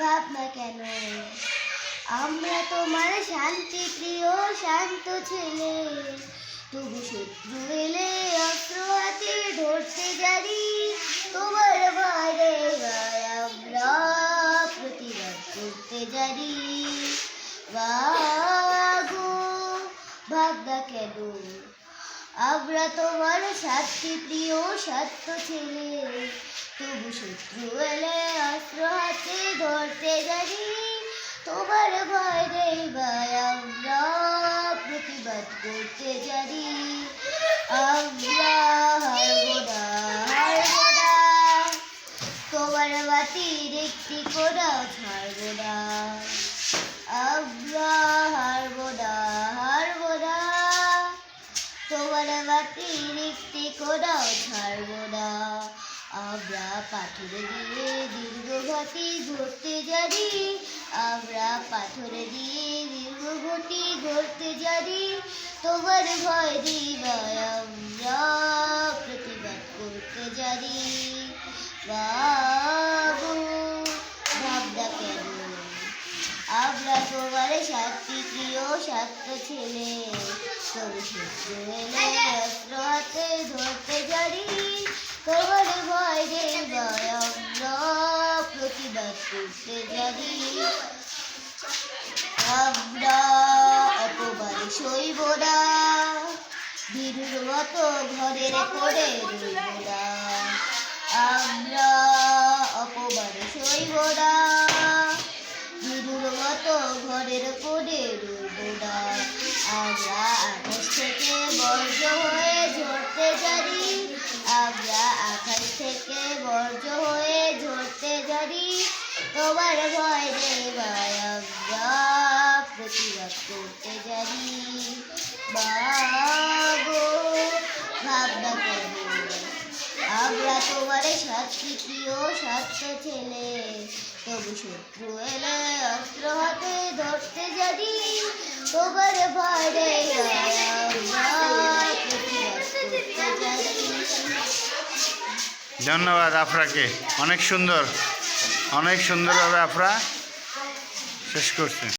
ভাবনা কেন আমরা তোমার শান্তি প্রিয়, শান্ত ছেলে তবু শত্রু এলে অস্ত্র হাতে ধরতে জানি তোমার গায়ে আমরা প্রতিবাদ করতে জানি বাগো ভাবনা কেন আমরা তোমার সাথী প্রিয় সত্য ছেলে। তবু শত্রু এলে হাতে ধরতে জানি তোমার ভয় আমরা প্রতিবাদ করতে জানি আমরা হারবো তোমার বাতির একটি কোনাও ছাড়বো না আমরা পাথরে দিয়ে দীর্ঘঘাতি ঘুরতে জানি আমরা পাথরে দিয়ে দীর্ঘঘটি ঘুরতে জানি তোমার ভয় দিবায় আমরা প্রতিবাদ করতে জানি বাবু, ভাবনা কেন আমরা তোমার সাথী প্রিয় সাত্য ছেলে। এলে অস্ত্র হাতে ধরতে জানি করতে আমরা অপমান সইব না। বীরুর মতো ঘরের করে রইব না। আমরা অপমান সইব না। বিদুর মতো ঘরের কোণে রইব না। আমরা আকাশ থেকে বর্জ্য হয়ে ঝরতে জানি। আমরা আকাশ থেকে বর্জ্য হয়ে ঝরতে জানি তোমার ভয় দেবায় আমরা প্রতিবাদ করতে জানি বাবু, ভাবনা কেন আমরা তোমার সাথী প্রিয় সত্য ছেলে। তবু শত্রু এলে অস্ত্র হাতে ধরতে জানি তোমার ভয়ে ধন্যবাদ আফরাকে অনেক সুন্দর। অনেক সুন্দরভাবে আপনারা শেষ করছে।